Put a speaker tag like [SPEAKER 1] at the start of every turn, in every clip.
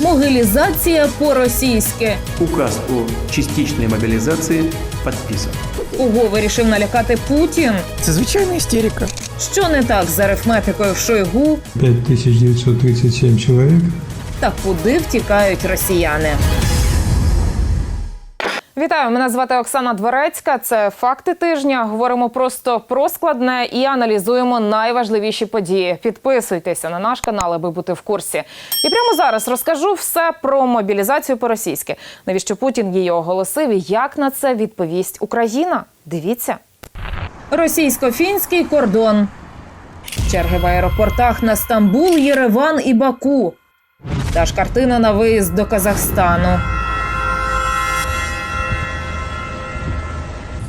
[SPEAKER 1] Могилізація по-російськи.
[SPEAKER 2] Указ про частичной мобілізації підписан.
[SPEAKER 1] Кого вирішив налякати Путін?
[SPEAKER 3] Це звичайна істерика.
[SPEAKER 1] Що не так з арифметикою в Шойгу
[SPEAKER 4] 5937 чоловік.
[SPEAKER 1] та куди втікають росіяни? Вітаю, мене звати Оксана Дворецька. Це факти тижня. Говоримо просто про складне і аналізуємо найважливіші події. Підписуйтеся на наш канал, аби бути в курсі. І прямо зараз розкажу все про мобілізацію по-російськи. Навіщо Путін її оголосив і як на це відповість Україна? Дивіться. Російсько-фінський кордон. Черги в аеропортах на Стамбул, Єреван і Баку. Та ж картина на виїзд до Казахстану.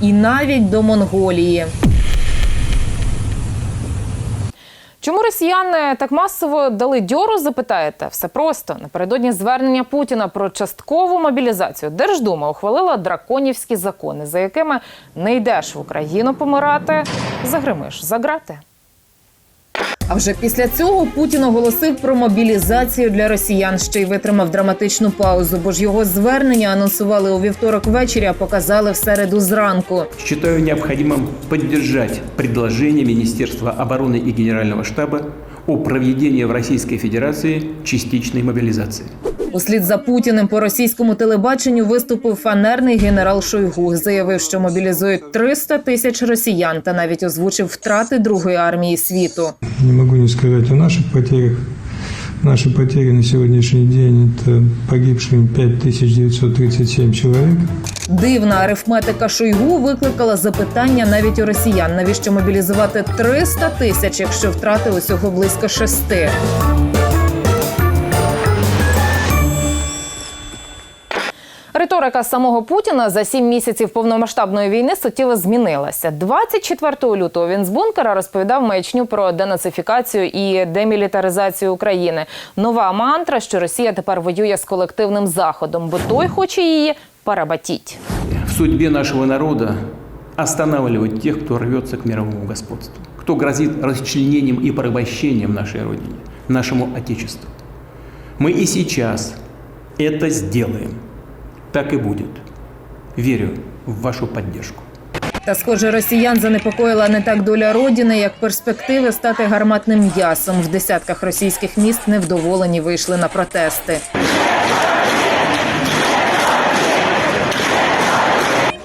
[SPEAKER 1] І навіть до Монголії. Чому росіяни так масово дали дьору, запитаєте? Все просто. Напередодні звернення Путіна про часткову мобілізацію Держдума ухвалила драконівські закони, за якими не йдеш в Україну помирати, загримиш за грати. А вже після цього Путін оголосив про мобілізацію для росіян, ще й витримав драматичну паузу, бо ж його звернення анонсували у вівторок ввечері, а показали в середу зранку.
[SPEAKER 2] Считаю необходимым поддержать предложение Міністерства оборони і Генерального штабу о проведении в Российской Федерации частичной мобилизации.
[SPEAKER 1] Услід за Путіним по російському телебаченню виступив фанерний генерал Шойгу. Заявив, що мобілізують 300 тисяч росіян та навіть озвучив втрати другої армії світу.
[SPEAKER 4] Не могу не сказать о наших потерях. Наши потери на сегодняшний день – это погибшие 5937 человек.
[SPEAKER 1] Дивна арифметика Шойгу викликала запитання навіть у росіян. Навіщо мобілізувати 300 тисяч, якщо втрати усього близько шести? Риторика самого Путіна за сім місяців повномасштабної війни суттєво змінилася. 24 лютого він з бункера розповідав маячню про денацифікацію і демілітаризацію України. Нова мантра, що Росія тепер воює з колективним заходом, бо той хоче її парабатіть.
[SPEAKER 2] В судьбе нашего народа останавливать тех, кто рвется к мировому господству, кто грозит расчленением и порабощением нашей Родине, нашему Отечеству. Мы и сейчас это сделаем. Так и будет. Верю в вашу поддержку.
[SPEAKER 1] Та, схоже, росіян занепокоїла не так доля родини, як перспективи стати гарматним м'ясом. В десятках російських міст невдоволені вийшли на протести.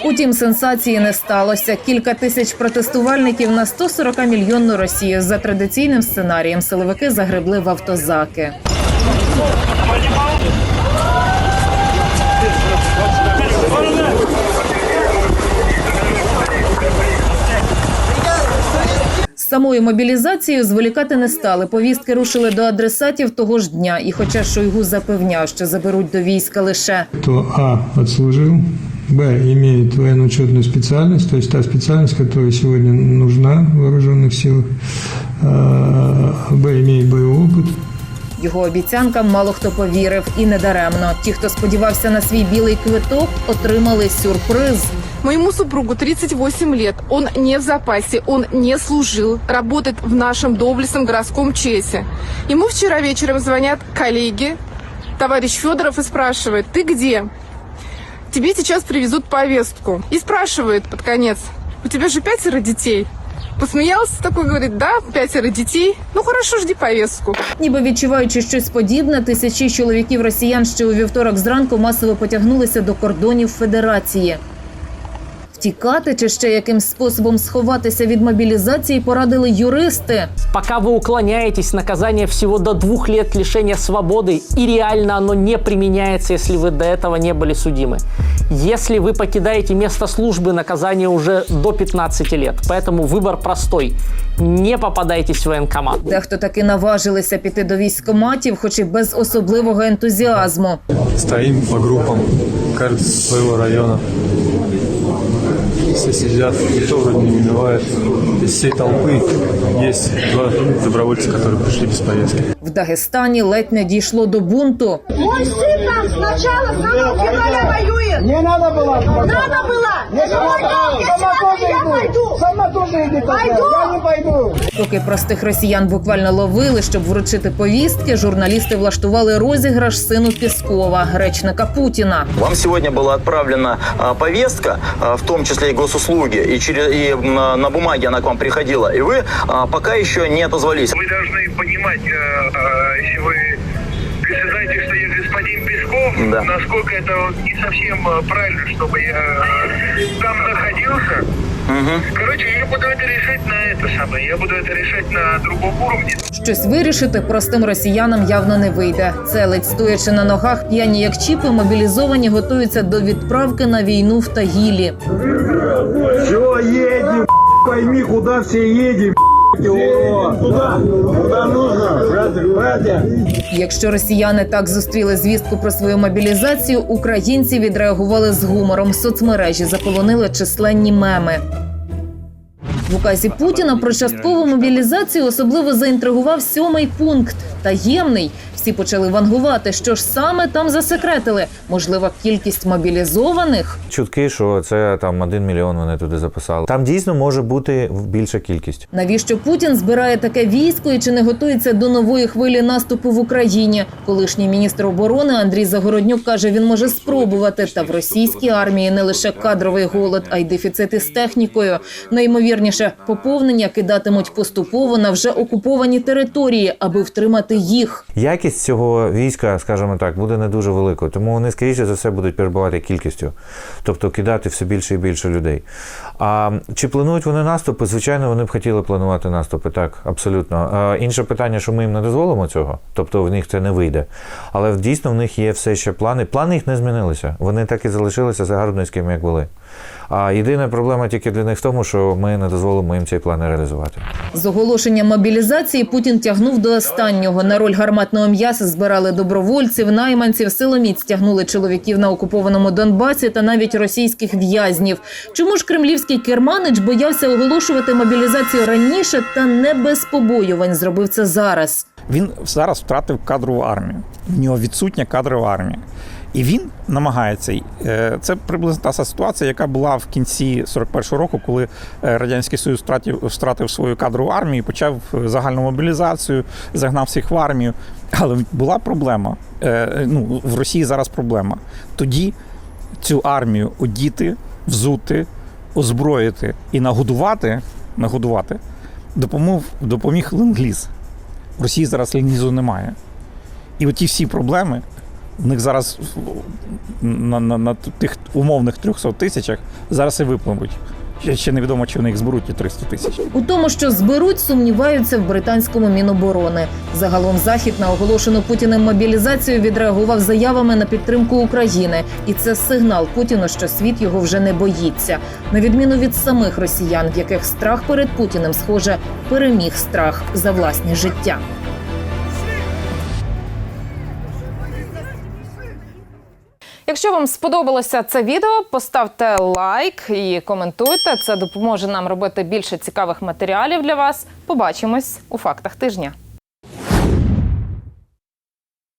[SPEAKER 1] Утім, сенсації не сталося. Кілька тисяч протестувальників на 140 мільйонну Росію за традиційним сценарієм силовики загребли в автозаки. З самою мобілізацією зволікати не стали. Повістки рушили до адресатів того ж дня. І хоча Шойгу запевняв, що заберуть до війська лише
[SPEAKER 4] то А. отслужил, Б. имеет военно-учетную специальность, то есть та специальность, которая сегодня нужна в вооруженных силах, Б. имеет боевой опыт,
[SPEAKER 1] його обіцянкам, мало хто повірив, і недаремно. Ті, хто сподівався на свій білий квиток, отримали сюрприз.
[SPEAKER 5] Моему супругу 38 лет. Он не в запасе, он не служил, работает в нашем доблестном городском ЧСе. Ему вчера вечером звонят коллеги, товарищ Федоров, и спрашивает, ты где? Тебе сейчас привезут повестку. И спрашивает под конец, у тебя же пятеро детей? Посмеялся такой, говорить, да, пятеро дітей. Ну хорошо, жди повестку.
[SPEAKER 1] Ніби відчуваючи щось подібне, тисячі чоловіків росіян ще у вівторок зранку масово потягнулися до кордонів Федерації. Втікати чи ще яким способом сховатися від мобілізації порадили юристи.
[SPEAKER 6] Пока вы уклоняетесь, наказание всего до двух лет лишения свободы, и реально оно не применяется, если вы до этого не были судимы. Если вы покидаете место службы, наказание уже до 15 лет. Поэтому выбор простой. Не попадайтесь в военкомат.
[SPEAKER 1] Дехто таки наважилися піти до військкоматів, хоч і без особливого ентузіазму.
[SPEAKER 7] Стоим по группам, каждый со своего района. Все сидят, никто вроде не миновает. Из всей толпы есть два добровольца, которые пришли без повестки.
[SPEAKER 1] В Дагестані ледь не дійшло до бунту.
[SPEAKER 3] Мой сын там сначала с самого февраля воюет.
[SPEAKER 8] Не надо было.
[SPEAKER 3] Надо было.
[SPEAKER 8] Не
[SPEAKER 3] Сегодня я
[SPEAKER 8] Сама тоже
[SPEAKER 3] я
[SPEAKER 8] иду.
[SPEAKER 3] пойду.
[SPEAKER 8] Сама тоже иди.
[SPEAKER 3] Пойду.
[SPEAKER 8] Я не пойду.
[SPEAKER 1] Поки простих росіян буквально ловили, щоб вручити повістки, журналісти влаштували розіграш сину Піскова, речника Путіна.
[SPEAKER 9] Вам сегодня была отправлена а, повестка, а, в том числе и госуслуги, и, через, и м, на, на бумаге она к вам приходила, и вы а, пока еще не отозвались.
[SPEAKER 10] Вы должны понимать, э, э, если вы если знаете, что я господин Песков,
[SPEAKER 9] Да.
[SPEAKER 10] насколько это вот не совсем э, правильно, чтобы я э, там находился.
[SPEAKER 9] Мгм.
[SPEAKER 10] Короче, я буду это решать на это самое. Я буду это решать на другом уровне.
[SPEAKER 1] Щось вирішити простим росіянам явно не вийде. Це ледь стоячи на ногах, п'яні як чіпи, мобілізовані готуються до відправки на війну в Тагілі.
[SPEAKER 8] Все, едем. Пойми, куда все едем.
[SPEAKER 1] Якщо росіяни так зустріли звістку про свою мобілізацію, українці відреагували з гумором. Соцмережі заполонили численні меми. В указі Путіна про часткову мобілізацію особливо заінтригував сьомий пункт таємний. Всі почали вангувати, що ж саме там засекретили. Можлива кількість мобілізованих.
[SPEAKER 11] Чутки, що це там один мільйон вони туди записали. Там дійсно може бути більша кількість.
[SPEAKER 1] Навіщо Путін збирає таке військо і чи не готується до нової хвилі наступу в Україні? Колишній міністр оборони Андрій Загороднюк каже, він може спробувати. Та в російській армії не лише кадровий голод, а й дефіцити з технікою. Найімовірніше, поповнення кидатимуть поступово на вже окуповані території, аби втримати їх.
[SPEAKER 11] Якість цього війська, скажімо так, буде не дуже великою, тому вони скоріше за все будуть перебувати кількістю, тобто кидати все більше і більше людей. А чи планують вони наступи? Звичайно, вони б хотіли планувати наступи, так, абсолютно. А, інше питання, що ми їм не дозволимо цього, тобто в них це не вийде. Але дійсно в них є все ще плани. Плани їх не змінилися. Вони так і залишилися загарбницькими, як були. А єдина проблема тільки для них в тому, що ми не дозволимо їм ці плани реалізувати.
[SPEAKER 1] З оголошенням мобілізації Путін тягнув до останнього. На роль гарматного м'яса збирали добровольців, найманців, силоміць тягнули чоловіків на окупованому Донбасі та навіть російських в'язнів. Чому ж кремлівський керманич боявся оголошувати мобілізацію раніше та не без побоювань зробив це зараз?
[SPEAKER 12] Він зараз втратив кадрову армію. В нього відсутня кадрова армія. І він намагається. е, Це приблизно та ситуація, яка була в кінці 41-го року, коли е, Радянський Союз втратив, втратив свою кадрову армію, почав е, загальну мобілізацію, загнав всіх в армію. Але була проблема. Ну, в Росії зараз проблема. Тоді цю армію одіти, взути, озброїти і нагодувати, нагодувати допомог, допоміг ленд-ліз. В Росії зараз ленд-лізу немає. І оті всі проблеми в них зараз на, на, на тих умовних 300 тисячах зараз і випливуть. Ще, невідомо, чи вони їх зберуть ті 300 тисяч.
[SPEAKER 1] У тому, що зберуть, сумніваються в британському міноборони. Загалом захід на оголошену Путіним мобілізацію відреагував заявами на підтримку України, і це сигнал Путіну, що світ його вже не боїться. На відміну від самих росіян, в яких страх перед Путіним, схоже, переміг страх за власне життя. Якщо вам сподобалося це відео, поставте лайк і коментуйте. Це допоможе нам робити більше цікавих матеріалів для вас. Побачимось у фактах тижня.